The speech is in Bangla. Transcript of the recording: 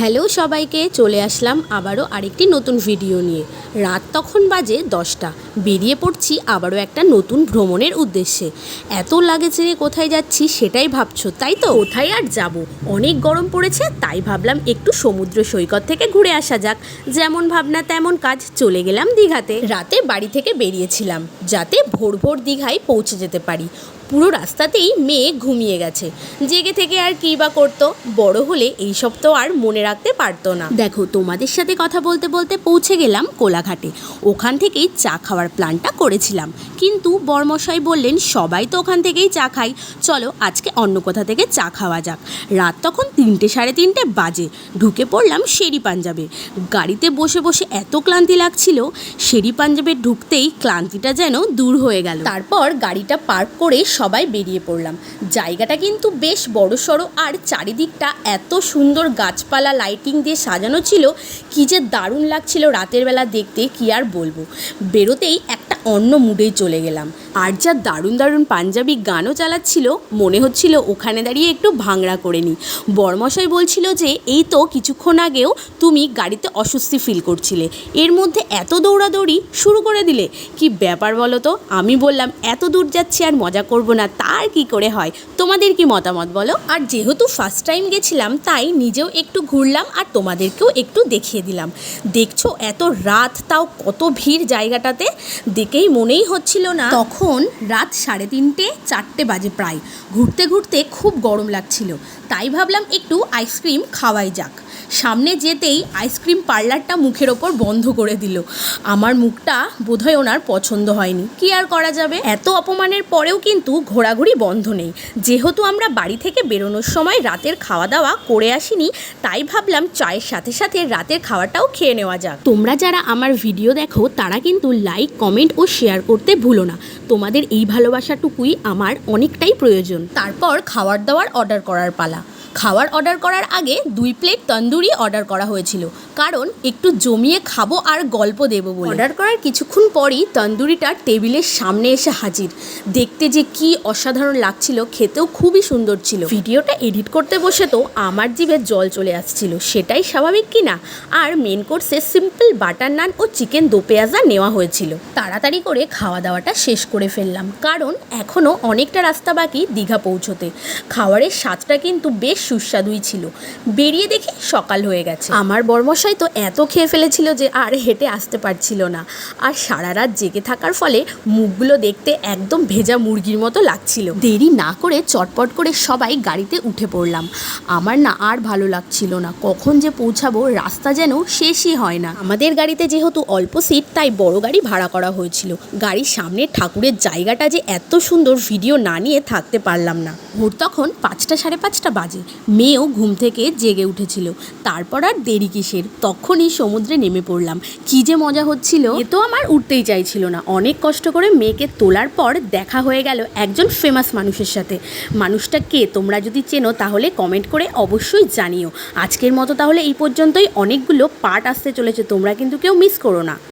হ্যালো সবাইকে, চলে আসলাম আবারও আরেকটি নতুন ভিডিও নিয়ে। রাত তখন বাজে দশটা। বেরিয়ে পড়ছি আবারও একটা নতুন ভ্রমণের উদ্দেশ্যে। এত লাগে ছেড়ে কোথায় যাচ্ছি সেটাই ভাবছ, তাই তো? কোথায় আর যাব? অনেক গরম পড়েছে, তাই ভাবলাম একটু সমুদ্র সৈকত থেকে ঘুরে আসা যাক। যেমন ভাবনা তেমন কাজ, চলে গেলাম দীঘাতে। রাতে বাড়ি থেকে বেরিয়েছিলাম, যাতে ভোর ভোর দীঘায় পৌঁছে যেতে পারি। পুরো রাস্তাতেই মেয়ে ঘুমিয়ে গেছে। জেগে থেকে আর কী বা করতো? বড় হলে এইসব তো আর মনে রাখতে পারতো না। দেখো, তোমাদের সাথে কথা বলতে বলতে পৌঁছে গেলাম কোলাঘাটে। ওখান থেকেই চা খাওয়ার প্ল্যানটা করেছিলাম। কিন্তু বর্মশাই বললেন, সবাই তো ওখান থেকেই চা খাই চলো, আজকে অন্য কোথা থেকে চা খাওয়া যাক। রাত তখন তিনটে সাড়ে তিনটে বাজে। ঢুকে পড়লাম শেরি পাঞ্জাবে। গাড়িতে বসে বসে এত ক্লান্তি লাগছিল, শেরি পাঞ্জাবে ঢুকতেই ক্লান্তিটা যেন দূর হয়ে গেল। তারপর গাড়িটা পার্ক করে সবাই বেরিয়ে পড়লাম। জায়গাটা কিন্তু বেশ বড় সড়ো আর চারিদিকটা এত সুন্দর গাছপালা লাইটিং দিয়ে সাজানো ছিল কি যে দারুণ লাগছিল রাতের বেলা দেখতে, কি আর বলব। বেরোতেই একটা অন্য মুডেই চলে গেলাম। আর যা দারুণ দারুণ পাঞ্জাবি গানও চালাচ্ছিল, মনে হচ্ছিল ওখানে দাঁড়িয়ে একটু ভাংড়া করে নিই বর্মশাই বলছিল যে, এই তো কিছুক্ষণ আগেও তুমি গাড়িতে অস্বস্তি ফিল করছিলে। এর মধ্যে এত দৌড়াদৌড়ি শুরু করে দিলে। কি ব্যাপার বলো তো? আমি বললাম, এত দূর যাচ্ছি আর মজা করব না, তার কি করে হয়? তোমাদের কি মতামত বলো? আর যেহেতু ফার্স্ট টাইম গেছিলাম, তাই নিজেও একটু ঘুরলাম আর তোমাদেরকেও একটু দেখিয়ে দিলাম। দেখছ, এত রাত, তাও কত ভিড় জায়গাটাতে? দেখেই মনেই হচ্ছিল না। তখন রাত সাড়ে তিনটে, চারটে বাজে প্রায়। ঘুরতে ঘুরতে খুব গরম লাগছিল। তাই ভাবলাম একটু আইসক্রিম খাওয়াই যাক। সামনে যেতেই আইসক্রিম পার্লারটা মুখের ওপর বন্ধ করে দিল। আমার মুখটা বোধহয় ওনার পছন্দ হয়নি। কি আর করা যাবে? এত অপমানের পরেও কিন্তু ঘোরাঘুরি বন্ধ নেই। যেহেতু আমরা বাড়ি থেকে বেরোনোর সময় রাতের খাওয়া দাওয়া করে আসিনি, তাই ভাবলাম চায়ের সাথে সাথে রাতের খাওয়াটাও খেয়ে নেওয়া যাক। তোমরা যারা আমার ভিডিও দেখো, তারা কিন্তু লাইক কমেন্ট ও শেয়ার করতে ভুলো না। তোমাদের এই ভালোবাসাটুকুই আমার অনেকটাই প্রয়োজন। তারপর খাওয়ার দাওয়ার অর্ডার করার পালা। খাবার অর্ডার করার আগে দুই প্লেট তন্দুরি অর্ডার করা হয়েছিল। কারণ একটু জমিয়ে খাব আর গল্প দেবো বলে। অর্ডার করার কিছুক্ষণ পরই তন্দুরিটা টেবিলের সামনে এসে হাজির। দেখতে যে কি অসাধারণ লাগছিল, খেতেও খুবই সুন্দর ছিল। ভিডিওটা এডিট করতে বসে তো আমার জিভে জল চলে আসছিল। সেটাই স্বাভাবিক কি না? আর মেন কোর্সে সিম্পল বাটার নান ও চিকেন দো পেঁয়াজা নেওয়া হয়েছিল। তাড়াতাড়ি করে খাওয়া দাওয়াটা শেষ করে ফেললাম। কারণ এখনও অনেকটা রাস্তা বাকি দীঘা পৌঁছতে। খাওয়ারের স্বাদটা কিন্তু বেশ সুস্বাদুই ছিল। বেরিয়ে দেখি সকাল হয়ে গেছে। আমার বর্মশাই তো এত খেয়ে ফেলেছিল যে আর হেঁটে আসতে পারছিল না। আর সারা রাত জেগে থাকার ফলে মুখগুলো দেখতে একদম ভেজা মুরগির মতো লাগছিল। দেরি না করে চটপট করে সবাই গাড়িতে উঠে পড়লাম। আমার না আর ভালো লাগছিল না। কখন যে পৌঁছাবো রাস্তা যেন শেষই হয় না। আমাদের গাড়িতে যেহেতু অল্প সিট, তাই বড় গাড়ি ভাড়া করা হয়েছিল। গাড়ির সামনে ঠাকুরের জায়গাটা যে এত সুন্দর, ভিডিও না নিয়ে থাকতে পারলাম না। ভোর তখন পাঁচটা সাড়ে পাঁচটা বাজে। মেয়েও ঘুম থেকে জেগে উঠেছিল। তারপর আর দেরি কিসের? তখনই সমুদ্রে নেমে পড়লাম। কি যে মজা হচ্ছিল। এ তো আমার উঠতেই চাইছিল না। অনেক কষ্ট করে মেয়েকে তোলার পর দেখা হয়ে গেল একজন ফেমাস মানুষের সাথে। মানুষটা কে? তোমরা যদি চেনো তাহলে কমেন্ট করে অবশ্যই জানিও। আজকের মতো তাহলে এই পর্যন্তই। অনেকগুলো পার্ট আসতে চলেছে। তোমরা কিন্তু কেউ মিস করো না।